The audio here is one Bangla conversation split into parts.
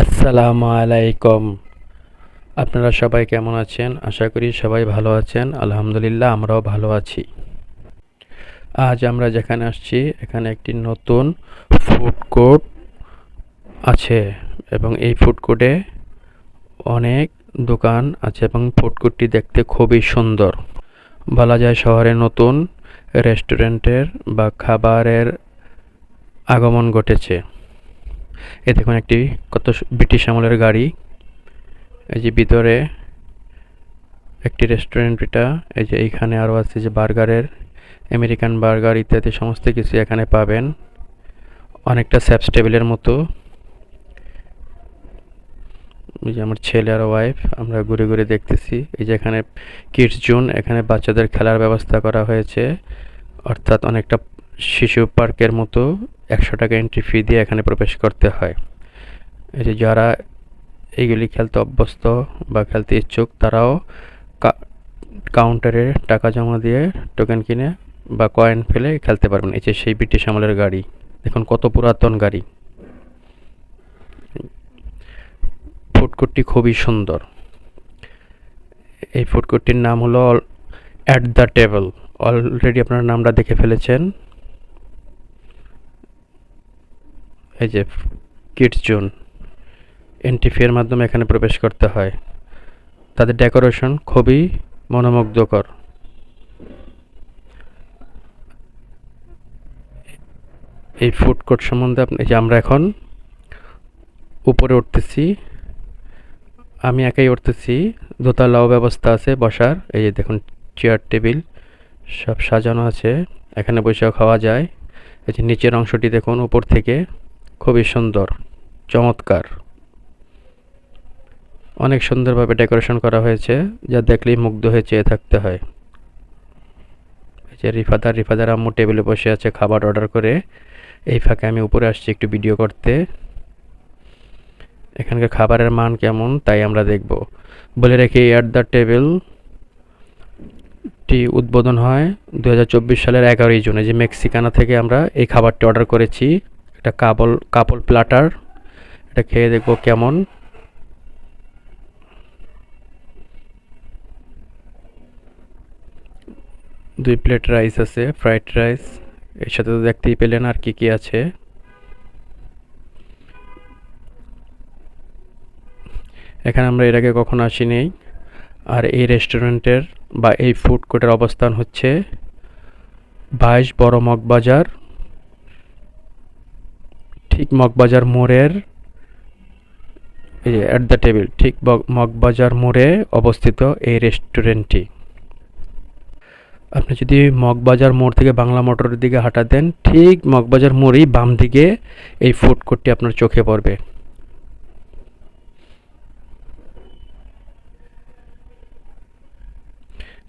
আসসালামু আলাইকুম। আপনারা সবাই কেমন আছেন? আশা করি সবাই ভালো আছেন। আলহামদুলিল্লাহ, আমরাও ভালো আছি। আজ আমরা যেখানে আসছি, এখানে একটি নতুন ফুড কোর্ট আছে এবং এই ফুড কোর্টে অনেক দোকান আছে এবং ফুড কোর্টটি দেখতে খুবই সুন্দর। বলা যায় শহরে নতুন রেস্টুরেন্টের বা খাবারের আগমন ঘটেছে। এ দেখুন একটি কত ব্রিটিশ আমলের গাড়ি। এই যে ভিতরে একটি রেস্টুরেন্ট এটা। এই যে এইখানে আরও আছে যে বার্গারের, আমেরিকান বার্গার ইত্যাদি সমস্ত কিছু এখানে পাবেন। অনেকটা স্যাপস টেবিলের মতো। এই যে আমার ছেলে আর ওয়াইফ আমরা ঘুরে ঘুরে দেখতেছি। এই যে এখানে কিডস জোন এখানে বাচ্চাদের খেলার ব্যবস্থা করা হয়েছে। অর্থাৎ অনেকটা শিশু পার্কের মতো। একশো টাকা এন্ট্রি ফি দিয়ে এখানে প্রবেশ করতে হয়। এই যে যারা এইগুলি খেলতে অভ্যস্ত বা খেলতে ইচ্ছুক, তারাও কাউন্টারে টাকা জমা দিয়ে টোকেন কিনে বা কয়েন ফেলে খেলতে পারবেন। এই যে সেই ব্রিটিশ আমলের গাড়ি। দেখুন কত পুরাতন গাড়ি। ফুডকোর্টটি খুবই সুন্দর। এই ফুডকোর্টটির নাম হলো অ্যাট দ্য টেবল অলরেডি আপনারা নামটা দেখে ফেলেছেন। এই যে কিডস জোন ফিয়ের মাধ্যমে এখানে প্রবেশ করতে হয়। তাদের ডেকোরেশন খুবই মনোমুগ্ধকর। এই ফুড কোর্ট সম্বন্ধে আপনি যে আমরা এখন উপরে উঠতেছি, আমি একাই উঠতেছি, দোতলাও ব্যবস্থা আছে বসার, এই যে দেখুন চেয়ার, টেবিল সব সাজানো আছে, এখানে বসেও খাওয়া যায়। এই যে নিচের অংশটি দেখুন উপর থেকে। খুবই সুন্দর, চমৎকার। অনেক সুন্দরভাবে ডেকোরেশন করা হয়েছে, যা দেখলেই মুগ্ধ হয়ে চেয়ে থাকতে হয়। যে রিফাদার রিফাদার আম্মু টেবিলে বসে আছে খাবার অর্ডার করে। এই ফাঁকে আমি উপরে আসছি একটু ভিডিও করতে। এখানকার খাবারের মান কেমন, তাই আমরা দেখব। বলে রেখে এয়ার দ্য টেবিল টি উদ্বোধন হয় দু হাজার চব্বিশ সালের এগারোই জুনে। যে মেক্সিকানা থেকে আমরা এই খাবারটি অর্ডার করেছি। এটা কাবল কাপল প্লাটার এটা খেয়ে দেখব কেমন। দুই প্লেট রাইস আছে ফ্রাইড রাইস এর সাথে তো দেখতেই পেলেন আর কি কি আছে। এখানে আমরা এর আগে কখনো আসিনি। আর এই রেস্টুরেন্টের বা এই ফুড কোর্টের অবস্থান হচ্ছে বাইশ বড় মগবাজার। ঠিক মগবাজার মোড়ের অ্যাট দ্য টেবিল ঠিক মগবাজার মোড়ে অবস্থিত এই রেস্টুরেন্টটি আপনি যদি মগবাজার মোড় থেকে বাংলা মোটরের দিকে হাঁটা দেন, ঠিক মগবাজার মোড়েই বাম দিকে এই ফুড কোর্টটি আপনার চোখে পড়বে।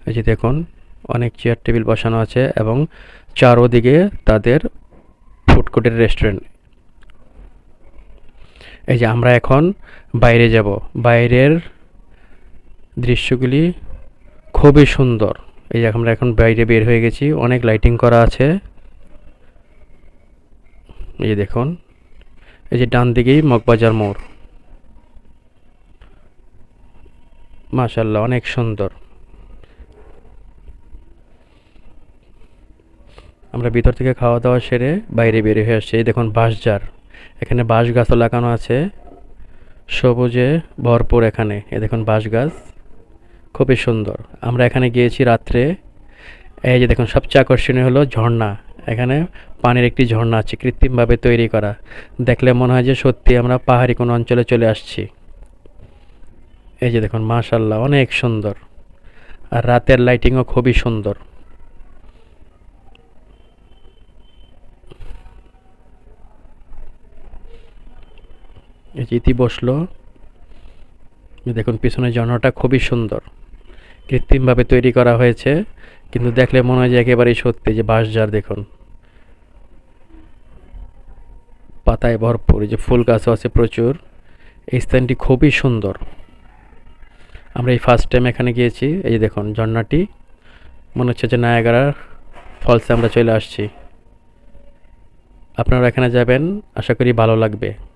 এই যে দেখুন, অনেক চেয়ার টেবিল বসানো আছে এবং চারোদিকে তাদের ফুড কোর্টের রেস্টুরেন্ট এই যে আমরা এখন বাইরে যাব। বাইরের দৃশ্যগুলি খুবই সুন্দর। এই যে আমরা এখন বাইরে বের হয়ে গেছি, অনেক লাইটিং করা আছে। এই যে দেখুন, এই যে ডান দিকেই মগবাজার মোড়। মাশাল্লাহ অনেক সুন্দর। আমরা ভিতর থেকে খাওয়া দাওয়া সেরে বাইরে বের হয়ে আসছি। এই দেখুন বাঁশঝাড়। এখানে বাঁশ গাছও লাগানো আছে। সবুজে ভরপুর এখানে। এ দেখুন বাঁশ গাছ খুবই সুন্দর। আমরা এখানে গিয়েছি রাত্রে। এই যে দেখুন, সবচেয়ে আকর্ষণীয় হলো ঝর্ণা। এখানে পানির একটি ঝর্ণা আছে, কৃত্রিমভাবে তৈরি করা। দেখলে মনে হয় যে সত্যি আমরা পাহাড়ি কোনো অঞ্চলে চলে আসছি। এই যে দেখুন মাশাল্লাহ অনেক সুন্দর। আর রাতের লাইটিংও খুবই সুন্দর। ইতি বসল দেখুন, পিছনের ঝর্ণাটা খুবই সুন্দর। কৃত্রিমভাবে তৈরি করা হয়েছে, কিন্তু দেখলে মনে হয় যে একেবারেই সত্যি, যে বাঁশঝাড় দেখুন। পাতায় ভরপুর, এই যে ফুল গাছও আছে প্রচুর। এই স্থানটি খুবই সুন্দর। আমরা এই ফার্স্ট টাইম এখানে গিয়েছি, এই যে দেখুন, ঝর্ণাটি। মনে হচ্ছে যে নায়াগারা ফলসে আমরা চলে আসছি। আপনারা এখানে যাবেন, আশা করি ভালো লাগবে।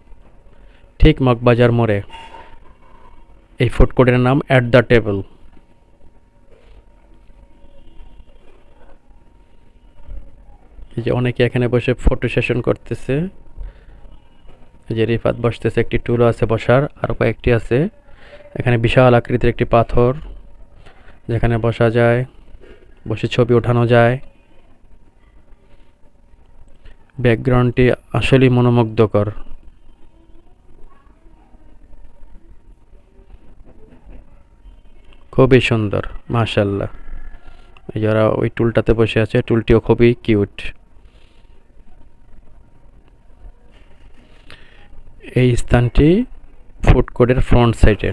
ঠিক মগবাজার মোড়ে। এই ফুড কোর্টের নাম অ্যাট দ্য টেবল এই যে অনেকে এখানে বসে ফটো সেশন করতেছে। যে রিফাত বসতেছে, একটি টুলও আছে বসার আরও কয়েকটি আছে। এখানে বিশাল আকৃতির একটি পাথর, যেখানে বসা যায়, বসে ছবি ওঠানো যায়। ব্যাকগ্রাউন্ডটি আসলেই মনোমুগ্ধকর। খুবই সুন্দর মাশাল্লাহ যারা ওই টুলটাতে বসে আছে, টুলটিও খুবই কিউট। এই স্থানটি ফুড কোর্টের ফ্রন্ট সাইডে।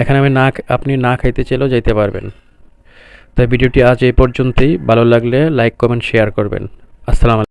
এখানে আমি না আপনি না খাইতে চাইলেও যাইতে পারবেন। তাই ভিডিওটি আজ এই পর্যন্তই। ভালো লাগলে লাইক, কমেন্ট, শেয়ার করবেন। আসসালামু